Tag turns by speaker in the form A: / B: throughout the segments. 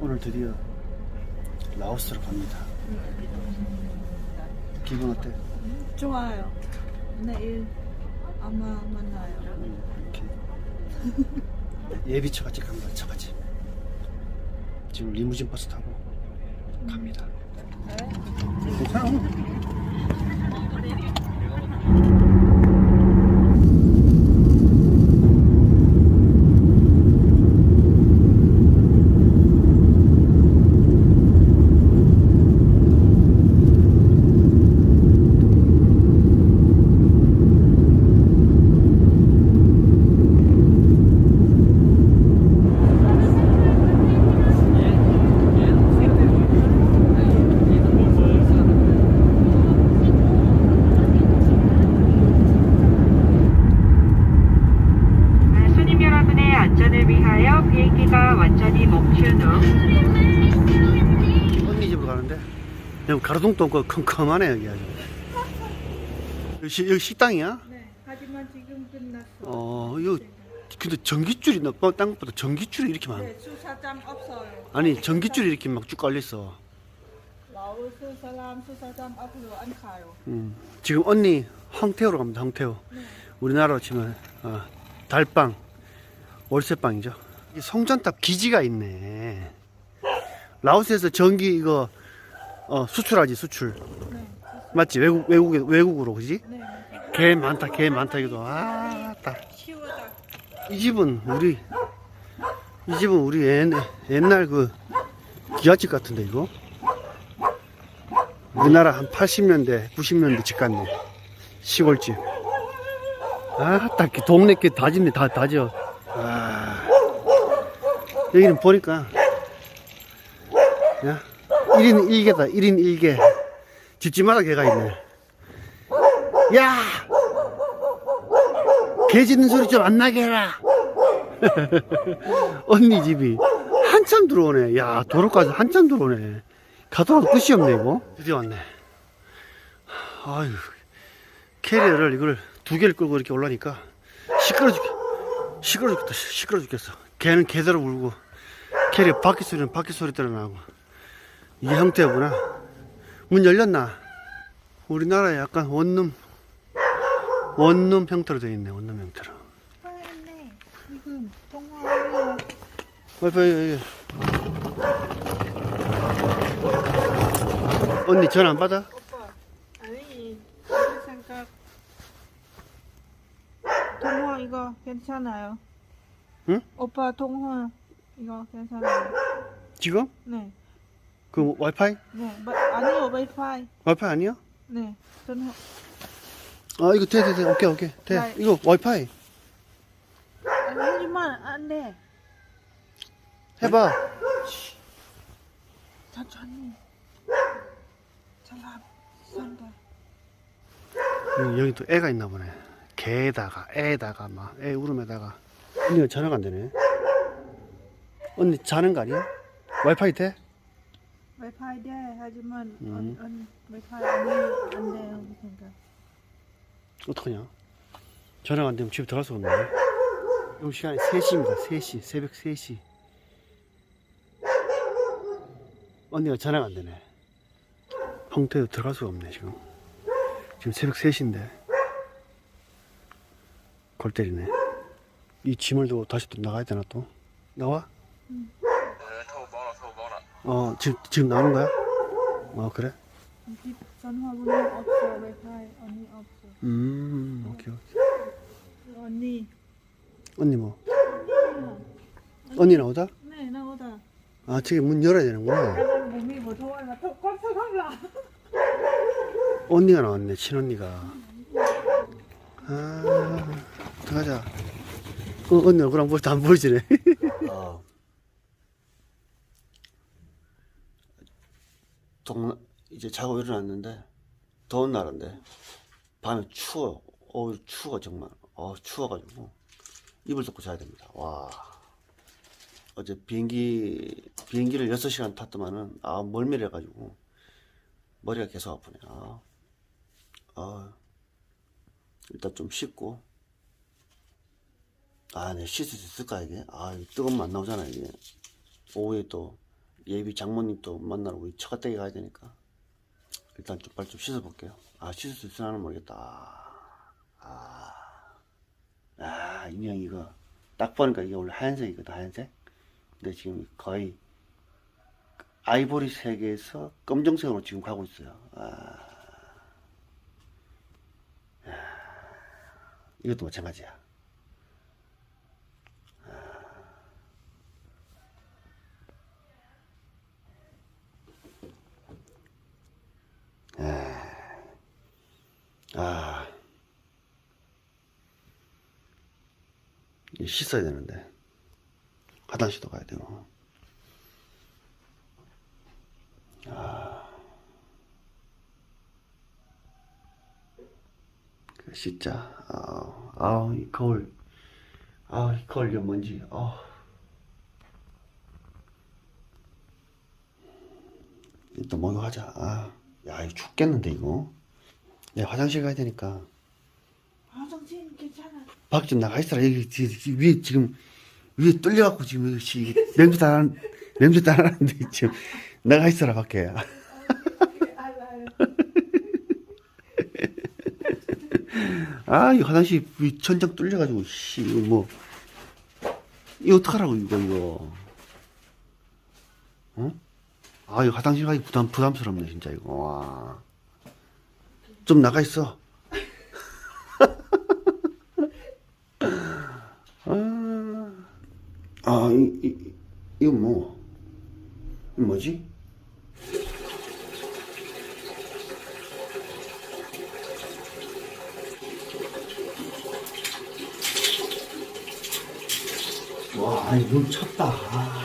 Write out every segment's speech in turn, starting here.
A: 오늘 드디어 라오스로 갑니다. 기분 어때?
B: 좋아요. 내일 아마 만나요.
A: 이렇게 예비차 같이 갑니다. 차 같이. 지금 리무진 버스 타고 갑니다. 괜찮아.
C: 손님 여러분의 안전을 위하여 비행기가 완전히 멈춘 후
A: 언니 집으로 가는데 여기 가로등도 없고 컴컴하네 여기 아주. 여기, 시- 여기 식당이야?
B: 네. 하지만 지금 끝났어.
A: 어, 이거 근데 전기줄이 나 어, 딴 것보다 전기줄이 이렇게 많아.
B: 네, 수사장 없어요.
A: 아니 전기줄이 이렇게 막 쭉 깔려 있어.
B: 라오스 사람 수사장 앞으로 안 가요.
A: 음. 지금 언니 황태호로 갑니다. 황태호. 우리나라로 치면 어, 달빵, 월세빵이죠. 이 송전탑 기지가 있네. 라오스에서 전기 이거 어, 수출하지 수출.
B: 네.
A: 맞지 외국 외국에 외국으로 그지?
B: 네.
A: 개 많다 개 많다 이거도 아따. 이 집은 우리 이 집은 우리 옛, 옛날 그 기아집 같은데 이거 우리나라 한 80년대 90년대 집 같네 시골집 아딱 동네 게 다집네 다 다져 아 여기는 보니까 야 1인 1개다 1인 1개 집집마다 개가 있네 야 개 짖는 소리 좀 안 나게 해라. 언니 집이 한참 들어오네. 야, 도로까지 한참 들어오네. 가도 끝이 없네, 이거. 드디어 왔네. 아유, 캐리어를 이걸 두 개를 끌고 이렇게 올라니까 시끄러 죽, 시끄러 죽겠다. 시끄러 죽겠어. 개는 개대로 울고, 캐리어 바퀴 소리는 바퀴 소리대로 나고. 이게 형태구나. 문 열렸나? 우리나라에 약간 원룸, 원룸 형태로 되어 있네, 원룸 형태로.
B: 지금.
A: 와이파이. 언니 전화 안 받아?
B: 오빠. 아니 무슨 생각. 통화 이거 괜찮아요.
A: 응?
B: 오빠 통화 이거 괜찮아요.
A: 지금?
B: 네.
A: 그 와이파이?
B: 네. 마- 아니요 와이파이.
A: 와이파이 아니야?
B: 네. 전화.
A: 아 이거 돼 돼 돼 오케이 오케이 돼
B: 네.
A: 이거 와이파이
B: 아니, 하지만 안 돼.
A: 해봐
B: 천천히. 사람 산다.
A: 여기, 여기 또 애가 있나 보네 개에다가 애에다가 막 애 울음에다가 언니가 전화가 안 되네 언니 자는 거 아니야? 와이파이 돼?
B: 와이파이 돼. 하지만
A: 음.
B: 안, 안, 와이파이 안, 돼- 안 돼요. 그 생각.
A: 어떡하냐? 전화가 안 되면 집에 들어갈 수가 없네. 지금 시간이 3시입니다. 3시. 새벽 3시. 언니가 전화가 안 되네. 홍태도 들어갈 수가 없네 지금. 지금 새벽 3시인데. 골 때리네. 이 짐을 두고 다시 또 나가야 되나 또? 나와? 어 지금, 지금 나오는 거야? 어 그래?
B: 집 전화번호 없어. 와이파이 언니 없어.
A: 음 오케이 오케이
B: 언니.
A: 언니 뭐 언니 나오다?
B: 네, 나오다.
A: 아 저기 문 열어야 되는구나
B: 내가 몸이 뭐. 더 깜짝이야.
A: 언니가 나왔네 친언니가 아 들어가자 어, 언니 얼굴 안 보이지네 어. 동 이제 자고 일어났는데 더운 날인데 밤에 추워. 어 추워 정말. 어 추워가지고 이불 덮고 자야 됩니다. 와 어제 비행기 비행기를 6 시간 탔더만은 아 멀미해가지고 머리가 계속 아프네. 아, 아 일단 좀 씻고 아, 네, 씻을 수 있을까, 이게? 아, 뜨거우면 안 나오잖아, 이게. 오후에 또, 예비 장모님 또 만나러 우리 처갓댁에 가야 되니까. 일단 좀 빨리 좀 씻어볼게요. 아, 씻을 수 있으려나 모르겠다. 아, 아, 이거. 딱 보니까 이게 원래 하얀색이거든, 하얀색. 근데 지금 거의 아이보리 색에서 검정색으로 지금 가고 있어요. 아, 아, 이것도 마찬가지야. 아, 이거 씻어야 되는데. 화장실도 가야 되고. 아. 그 씻자. 아, 아, 이 거울. 아, 이 거울, 이거 뭔지. 아. 일단 목욕하자. 아, 야, 이거 춥겠는데, 이거. 야, 화장실 가야 되니까.
B: 화장실 괜찮아.
A: 밖 좀 나가 있어라. 여기, 뒤- 뒤- 위에 지금, 위에 뚫려갖고 지금 여기 씨, 이게 냄새 따는, 냄새 따라하는데 지금 나가 있어라, 밖에.
B: 알아요.
A: 아, 이 화장실 위 천장 뚫려가지고, 씨, 이거 뭐, 이거 어떡하라고, 이거, 이거. 어? 아, 이 화장실 가기 부담, 부담스럽네, 진짜, 이거. 와. 좀 나가 있어. 아, 아, 이, 이, 이거 뭐, 뭐지? 와, 물 쳤다. 아.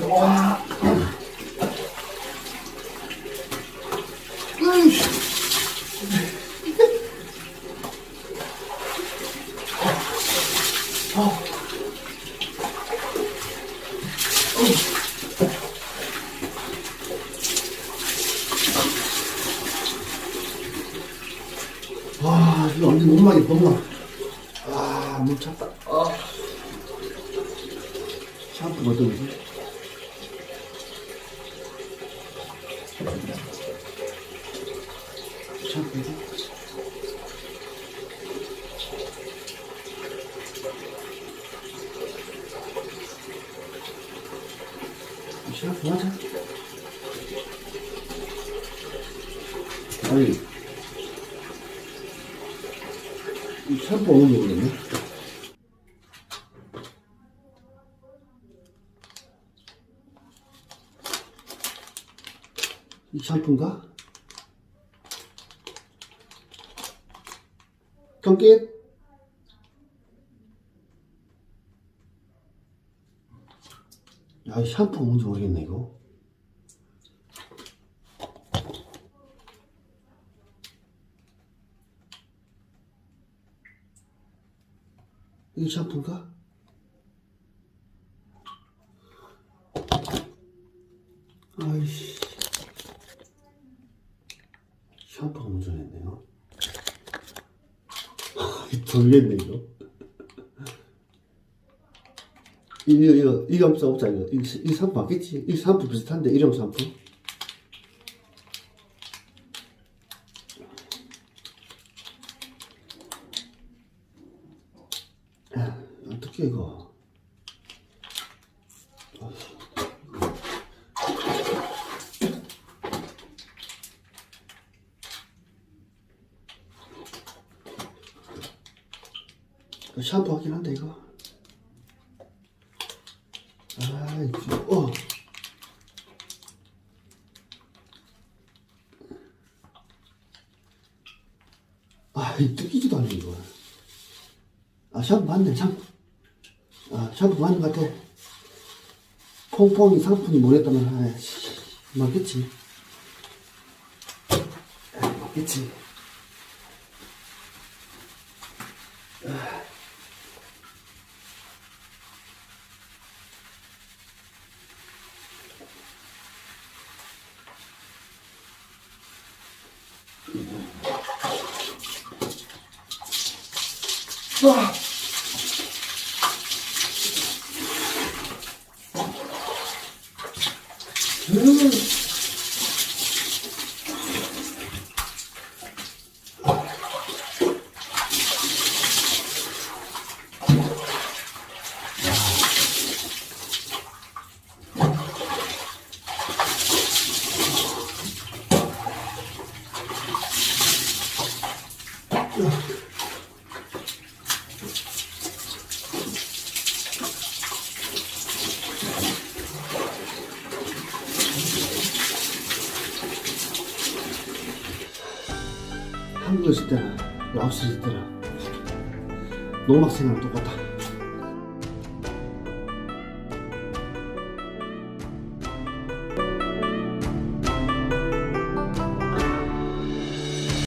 A: 와. 으이씨. 못막이 못막. 아, 못 찼다. 아. 샴푸 어떤 거지? 샴푸지? 샴푸 하자. 아니, 어느 모르겠네. 이 샴푸인가? 경계 야, 이 샴푸 뭔지 모르겠네, 이거. 이게 샴푸인가? 아이씨. 샴푸가 먼저 했네요. 돌겠네, 이거. 이거, 이거, 이거 한번 써보자, 이거. 이, 이 샴푸 맞겠지? 이 샴푸 비슷한데, 이름 샴푸? 야, 어떻게 이거. 이거 샴푸 하긴 한데, 이거. 아, 이거, 어. 아, 이 뜯기지도 않네, 이거. 아, 샴푸 맞네, 샴푸. 아, 샴푸 맞는 것 같아. 퐁퐁이 상품이 뭐랬다면, 아이씨, 맞겠지. 아, 맞겠지. 와. 음. 한국에 있을 때나 라오스에 있을 때나 생활 똑같다.